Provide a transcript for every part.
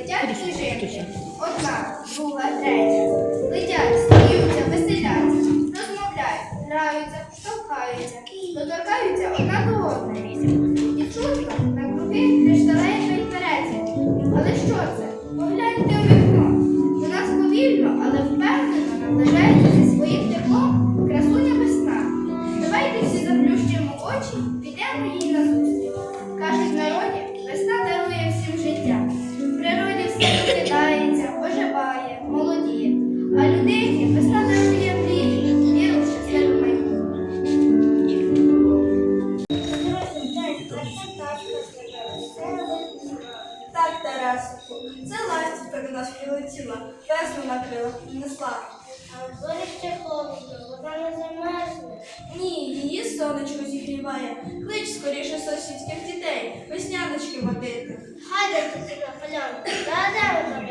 летять сніжинки. Одна, друга, третя. Летять, сміються, веселяться, розмовляють, граються, штовхаються, доторкаються одна до одної. І чутно на круги кришталевий перетін. Але що це? Вона не замерзне. Ні, її сонечко зігріває. Клич скоріше сусідських дітей, весняночки водити. Хайде ти на полянку, та де вона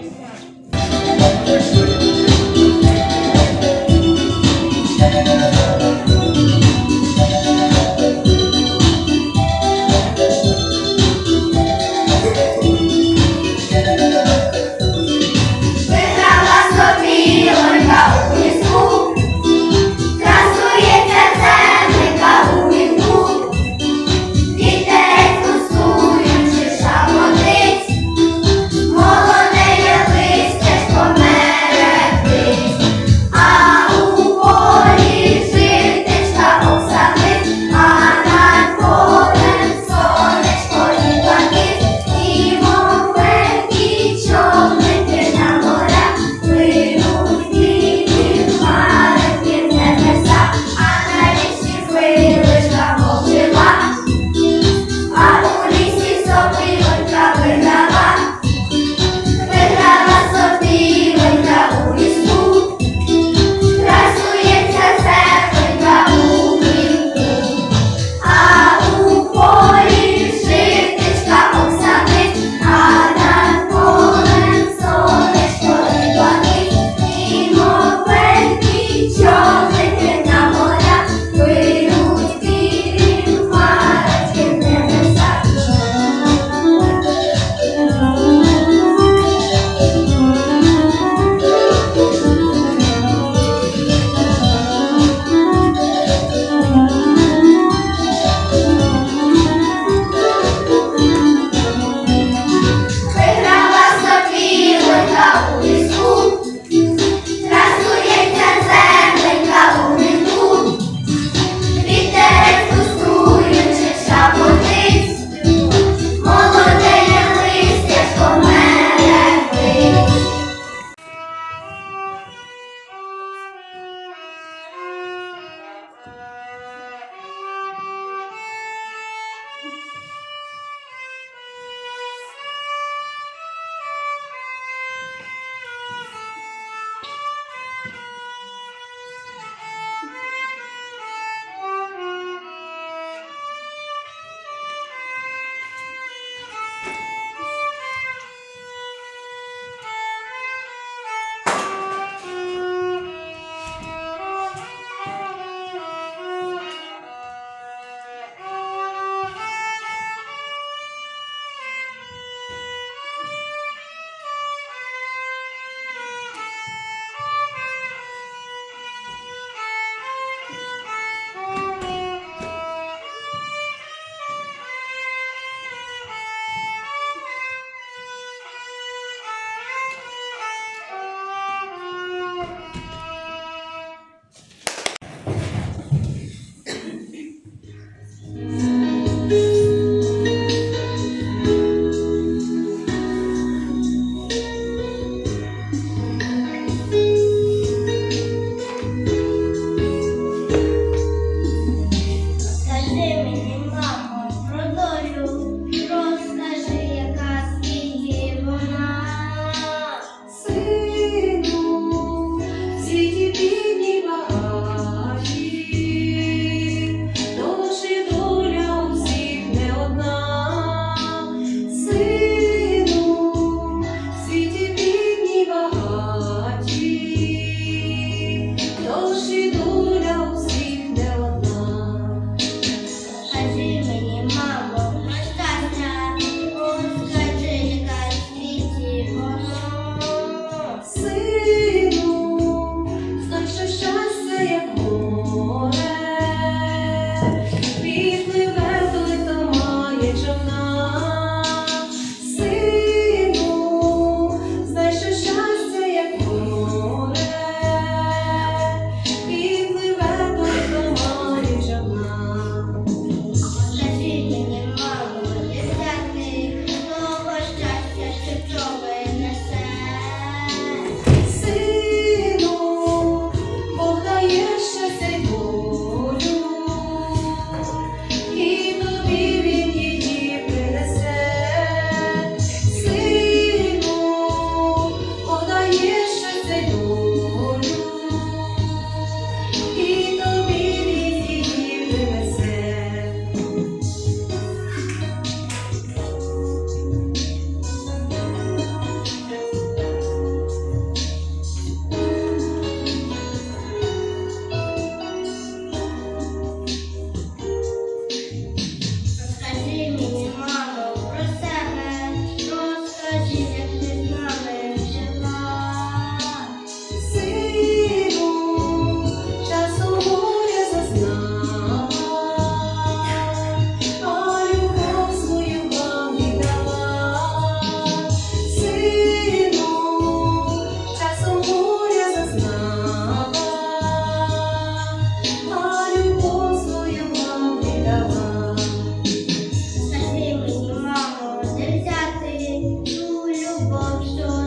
Lord, so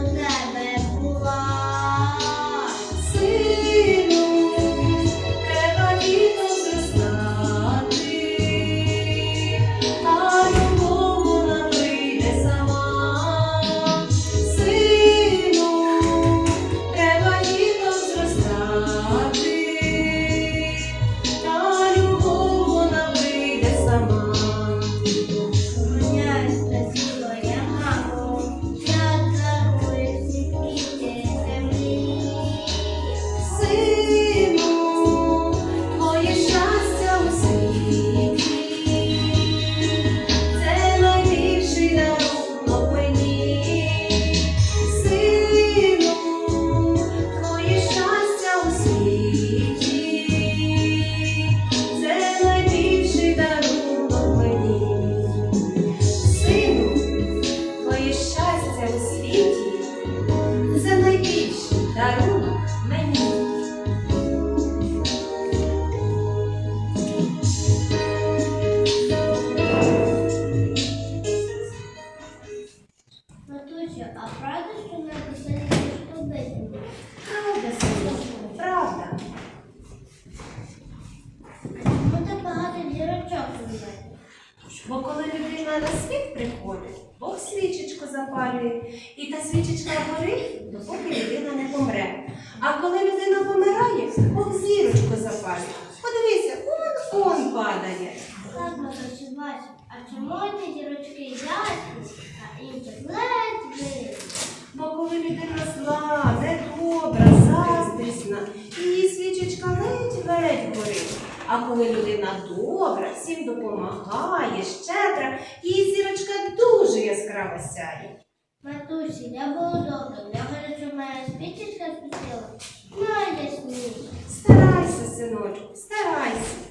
Бо коли людина зла, недобра, заздрісна, її свічечка ледь-ледь горить. А коли людина добра, всім допомагає, щедра, її зірочка дуже яскраво сяє. Матусі, я була добра, я говорю, моя свічечка світила. Найясніше. Старайся, синочку, старайся.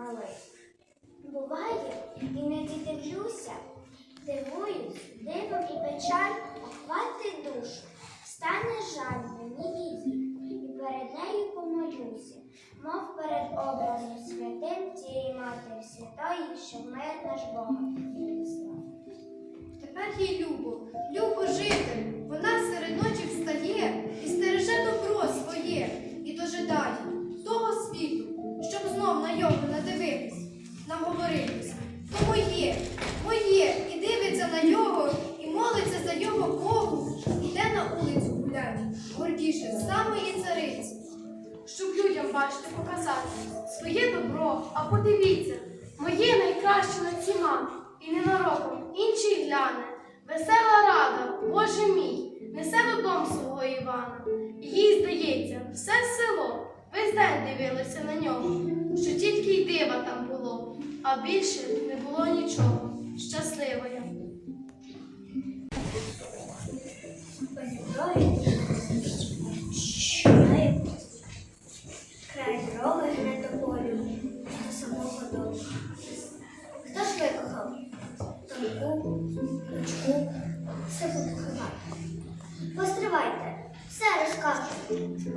Малий. Буває, іноді дивлюся, дивуюсь, дивом і печаль охватить душу. Стане жаль мені її, і перед нею помолюся, мов перед образом святим тієї матері святої, що мир наш принесла. Тепер їй любо, любо жити. Вона серед ночі встає і стереже добро своє, і дожидає того світу, щоб знов на його надивитись, наговоритись. То моє, моє, і дивиться на його, і молиться за його Богу, іде на вулицю гуляє, гордіше самої цариці. щоб людям бачите показати своє добро, а подивіться, моє найкраще над всіма, і ненароком інший гляне. Весела рада, Боже мій, несе додому свого Івана. Їй здається, все село весь день дивилися на нього, що тільки й дива там було, а більше не було нічого. Щаслива я.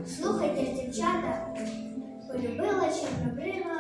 Слухайте дівчата, полюбила чорнобрива,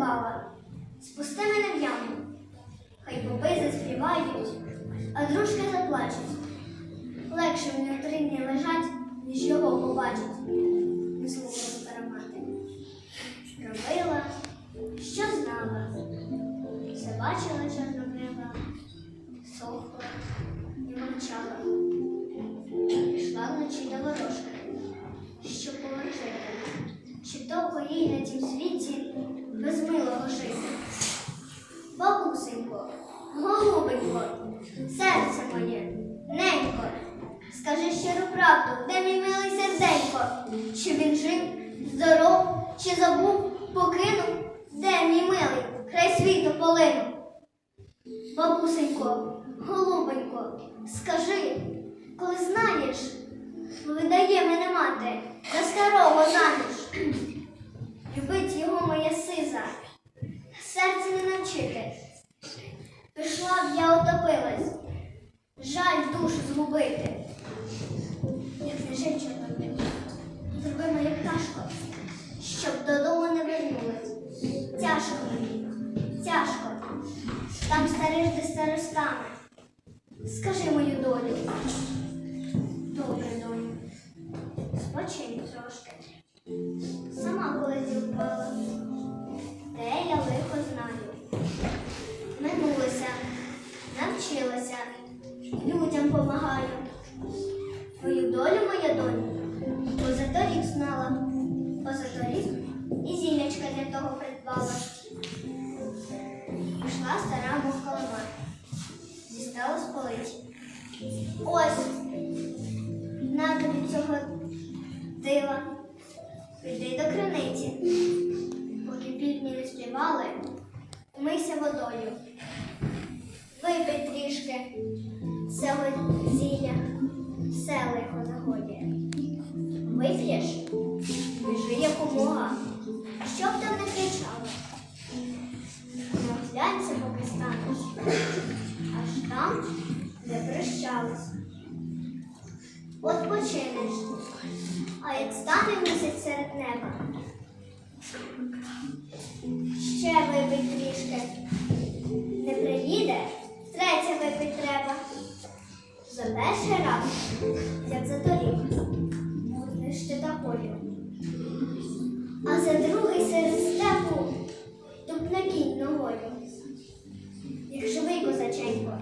що спусти мене в яму. Хай поби заспівають, а дружки заплачуть. Легше в трині лежать, ніж його побачить. Не слухала стара мати. Робила, що знала. Все бачила чорнобрива, сохла і мовчала. Пішла вночі до ворожки, щоб положити. Чи довго їй на тім світі без милого жити? Бабусенько, голубенько, серце моє, ненько, скажи щиру правду, де мій милий серденько? Чи він жив, здоров, чи забув, покинув? Біжи якомога, щоб там не кричало. Розглянься, поки станеш, аж там, де прощались. От починеш, а як стане місяць серед неба, Ще випить трішки. Не приїде, третє випить треба. За перший раз, як за торік, будеш ти такою. А за другий серед степу тупне кінь ногою. Як живий козаченько,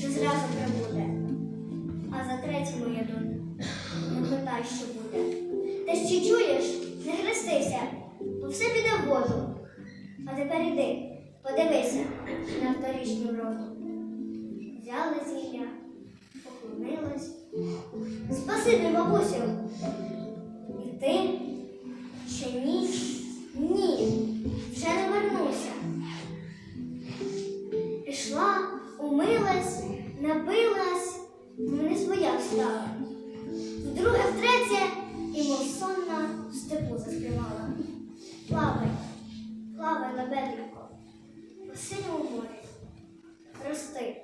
що зразу прибуде. А за третє моя доля, не питай, що буде. Та ще чуєш, не хрестися, бо все піде в воду. А тепер іди, подивися на вторічну роду. Взяли зілля, поклонились. Спасибі, бабусю. І ти? Ще ні? Ні, вже не вернуся. Пішла, умилась, напилась, мене своя стала. Вдруге, втретє, і мов сонна в степу заспівала. Плавай, плавай, лебеденько, по синьому морі. Рости,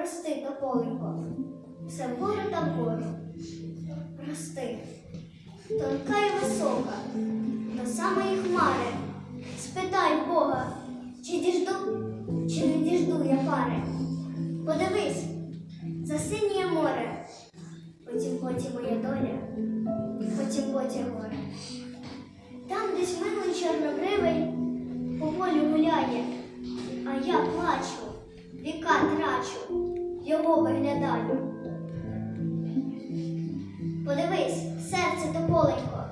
рости, тополенько, все вгору та вгору. Рости, тонка і висока, до самої хмари. Спитай Бога, чи діжду, чи не діжду я пари. Подивись, за синє море, потім потім моя доля, потім потім горе. Там десь милий чорнобривий по полю гуляє, а я плачу, віка трачу, його виглядаю. Подивись, серце тополенько,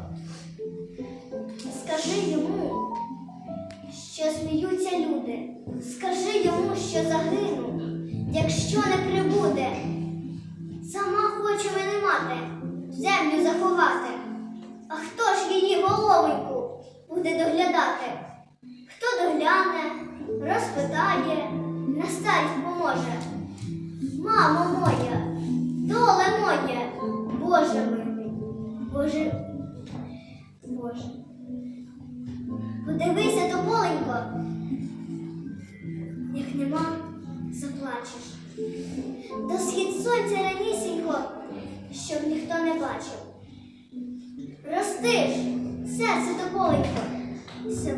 скажи йому, що сміються люди, скажи йому, що загину, якщо не прибуде. Сама хочу мене мати, землю заховати. А хто ж її головоньку буде доглядати? Хто догляне, розпитає, на старість поможе. Мамо моя, доле моє, Боже милий, Боже, Боже. Подивися, тополенько, як нема, заплачеш. До схід сонця ранісінько, щоб ніхто не бачив. Ростиш, серце тополенько, все